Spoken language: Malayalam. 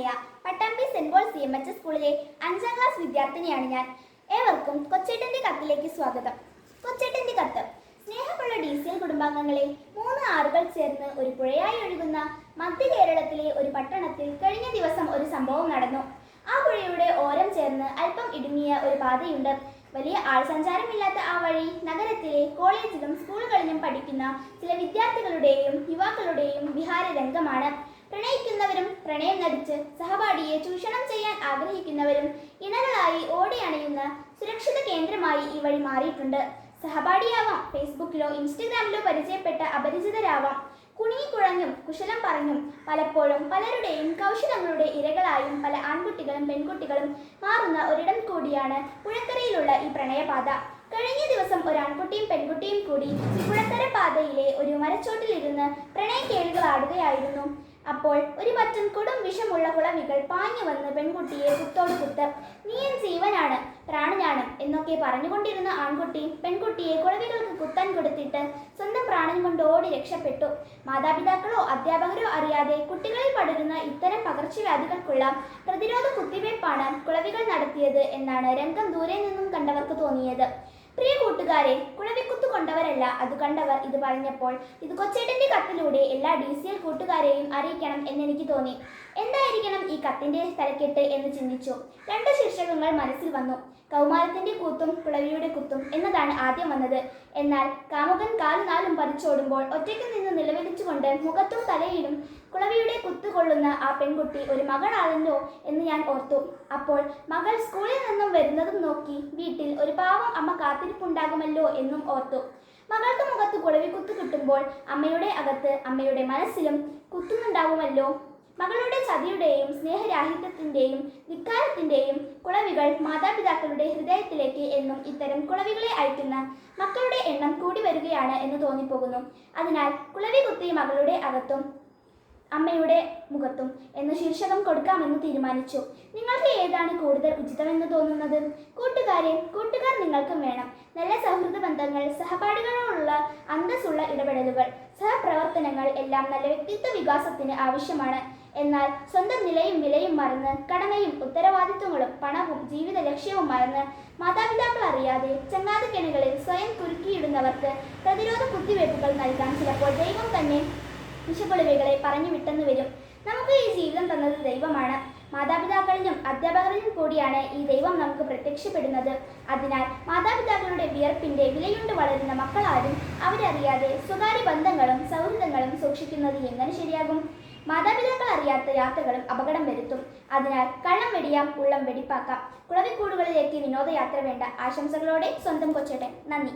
Anaya Pattambi Saint Paul C M H സ്കൂളിലെ അഞ്ചാം ക്ലാസ് വിദ്യാർത്ഥിനിയാണ് ഞാൻ. ഏവർക്കും കൊച്ചേട്ടന്റെ കത്തിലേക്ക് സ്വാഗതം. കൊച്ചേട്ടന്റെ കത്ത്. സ്നേഹമുള്ള ഡി സി എൽ കുടുംബാംഗങ്ങളെ മൂന്ന് ആറുകൾ ചേർന്ന് ഒരു പുഴയായി ഒഴുകുന്ന മധ്യ കേരളത്തിലെ ഒരു പട്ടണത്തിൽ കഴിഞ്ഞ ദിവസം ഒരു സംഭവം നടന്നു. ആ പുഴയുടെ ഓരം ചേർന്ന് അല്പം ഇടുങ്ങിയ ഒരു പാതയുണ്ട്. വലിയ ആൾ സഞ്ചാരമില്ലാത്ത ആ വഴി നഗരത്തിലെ കോളേജിലും സ്കൂളുകളിലും പഠിക്കുന്ന ചില വിദ്യാർത്ഥികളുടെയും യുവാക്കളുടെയും വിഹാര രംഗമാണ് പ്രണയിക്കുന്നവരും പ്രണയം നടിച്ച് സഹപാഠിയെ ചൂഷണം ചെയ്യാൻ ആഗ്രഹിക്കുന്നവരും ഇണകളായി ഓടിയണയുന്ന സുരക്ഷിത കേന്ദ്രമായി ഈ വഴി മാറിയിട്ടുണ്ട്. സഹപാഠിയാവാം ഫേസ്ബുക്കിലോ ഇൻസ്റ്റഗ്രാമിലോ പരിചയപ്പെട്ട അപരിചിതരാവാം. കുണിക്കുഴഞ്ഞും കുശലം പറഞ്ഞും പലപ്പോഴും പലരുടെയും കൗശലങ്ങളുടെ ഇരകളായും പല ആൺകുട്ടികളും പെൺകുട്ടികളും മാറുന്ന ഒരിടം കൂടിയാണ് പുഴക്കരയിലുള്ള ഈ പ്രണയപാത. കഴിഞ്ഞ ദിവസം ഒരു ആൺകുട്ടിയും പെൺകുട്ടിയും കൂടി പുഴക്കര പാതയിലെ ഒരു മരച്ചോട്ടിലിരുന്ന് പ്രണയ കേളുകളാടുകയായിരുന്നു അപ്പോൾ ഒരു പറ്റം കൊടും വിഷമുള്ള കുളവികൾ പാഞ്ഞു വന്ന് പെൺകുട്ടിയെ കുത്തോട് കുത്ത്. നീ എൻ ജീവനാണ് പ്രാണനാണ് എന്നൊക്കെ പറഞ്ഞുകൊണ്ടിരുന്ന ആൺകുട്ടി പെൺകുട്ടിയെ കുളവികൾക്ക് കുത്താൻ കൊടുത്തിട്ട് സ്വന്തം പ്രാണൻ കൊണ്ട് ഓടി രക്ഷപ്പെട്ടു. മാതാപിതാക്കളോ അധ്യാപകരോ അറിയാതെ കുട്ടികളിൽ പടരുന്ന ഇത്തരം പകർച്ചവ്യാധികൾക്കുള്ള പ്രതിരോധ കുത്തിവയ്പ്പാണ് കുളവികൾ നടത്തിയത് എന്നാണ് രംഗം ദൂരെ നിന്നും കണ്ടവർക്ക് തോന്നിയത്. പ്രിയ കൂട്ടുകാരെ കുളവിക്കുത്തു കൊണ്ടവരല്ല. അത് കണ്ടവർ ഇത് പറഞ്ഞപ്പോൾ ഇത് കൊച്ചേട്ടന്റെ കത്തിലൂടെ എല്ലാ ഡി സി എൽ കൂട്ടുകാരെയും അറിയിക്കണം എന്നെനിക്ക് തോന്നി. എന്തായിരിക്കണം ഈ കത്തിന്റെ തലക്കെട്ട് എന്ന് ചിന്തിച്ചു. രണ്ട് ശീർഷകങ്ങൾ മനസ്സിൽ വന്നു. കൗമാരത്തിന്റെ കൂത്തും കുളവിയുടെ കുത്തും എന്നതാണ് ആദ്യം വന്നത്. എന്നാൽ കാമുകൻ കാലും നാലും പതിച്ചോടുമ്പോൾ ഒറ്റയ്ക്ക് നിന്ന് നിലവിളിച്ചുകൊണ്ട് മുഖത്തും തലയിലും കുളവിയുടെ കുത്തുകൊള്ളുന്ന ആ പെൺകുട്ടി ഒരു മകളാണല്ലോ എന്ന് ഞാൻ ഓർത്തു. അപ്പോൾ മകൾ സ്കൂളിൽ നിന്നും വരുന്നതും നോക്കി വീട്ടിൽ ഒരു പാവം അമ്മ കാത്തിരിപ്പുണ്ടാകുമല്ലോ എന്നും ഓർത്തു. മകൾക്ക് മുഖത്ത് കുളവിക്കുത്ത് കിട്ടുമ്പോൾ അമ്മയുടെ അകത്ത് അമ്മയുടെ മനസ്സിലും കുത്തുന്നുണ്ടാവുമല്ലോ മകളുടെ ചതിയുടെയും സ്നേഹരാഹിത്യത്തിന്റെയും ധിക്കാരത്തിന്റെയും കുളവികൾ മാതാപിതാക്കളുടെ ഹൃദയത്തിലേക്ക് എന്നും ഇത്തരം കുളവികളെ അയക്കുന്ന മക്കളുടെ എണ്ണം കൂടി വരികയാണ് എന്ന് തോന്നിപ്പോകുന്നു. അതിനാൽ കുളവി കുത്തി മകളുടെ അകത്തും അമ്മയുടെ മുഖത്തും എന്ന ശീർഷകം കൊടുക്കാമെന്ന് തീരുമാനിച്ചു. നിങ്ങൾക്ക് ഏതാണ് കൂടുതൽ ഉചിതമെന്ന് തോന്നുന്നത്? കൂട്ടുകാരെ കൂട്ടുകാർ നിങ്ങൾക്കും വേണം. നല്ല ബന്ധങ്ങൾ സഹപാഠികളോടുള്ള അന്തസ്സുള്ള ഇടപെടലുകൾ സഹപ്രവർത്തനങ്ങൾ എല്ലാം നല്ല വ്യക്തിത്വ വികാസത്തിന് ആവശ്യമാണ്. എന്നാൽ സ്വന്തം നിലയും വിലയും മറന്ന് കടമയും ഉത്തരവാദിത്വങ്ങളും പണവും ജീവിത ലക്ഷ്യവും മറന്ന് മാതാപിതാക്കൾ അറിയാതെ ചങ്ങാതിക്കെണികളിൽ സ്വയം കുരുക്കിയിടുന്നവർക്ക് പ്രതിരോധ കുത്തിവയ്പ്പുകൾ നൽകാൻ ചിലപ്പോൾ ദൈവം തന്നെ വിശപ്പൊളിവികളെ പറഞ്ഞു വിട്ടെന്ന് വരും. നമുക്ക് ഈ ജീവിതം തന്നത് ദൈവമാണ്. മാതാപിതാക്കളിലും അധ്യാപകരിലും കൂടിയാണ് ഈ ദൈവം നമുക്ക് പ്രത്യക്ഷപ്പെടുന്നത്. അതിനാൽ മാതാപിതാക്കളുടെ വിയർപ്പിന്റെ വിലയുണ്ട് വളരുന്ന മക്കളാരും അവരറിയാതെ സ്വകാര്യ ബന്ധങ്ങളും സൗഹൃദങ്ങളും സൂക്ഷിക്കുന്നത് എങ്ങനെ ശരിയാകും? മാതാപിതാക്കൾ അറിയാത്ത യാത്രകളും അപകടം വരുത്തും. അതിനാൽ കള്ളം വെടിയാം ഉള്ളം വെടിപ്പാക്കാം. കുളവിക്കൂടുകളിലേക്ക് വിനോദയാത്ര വേണ്ട. ആശംസകളോടെ സ്വന്തം കൊച്ചേട്ടൻ. നന്ദി.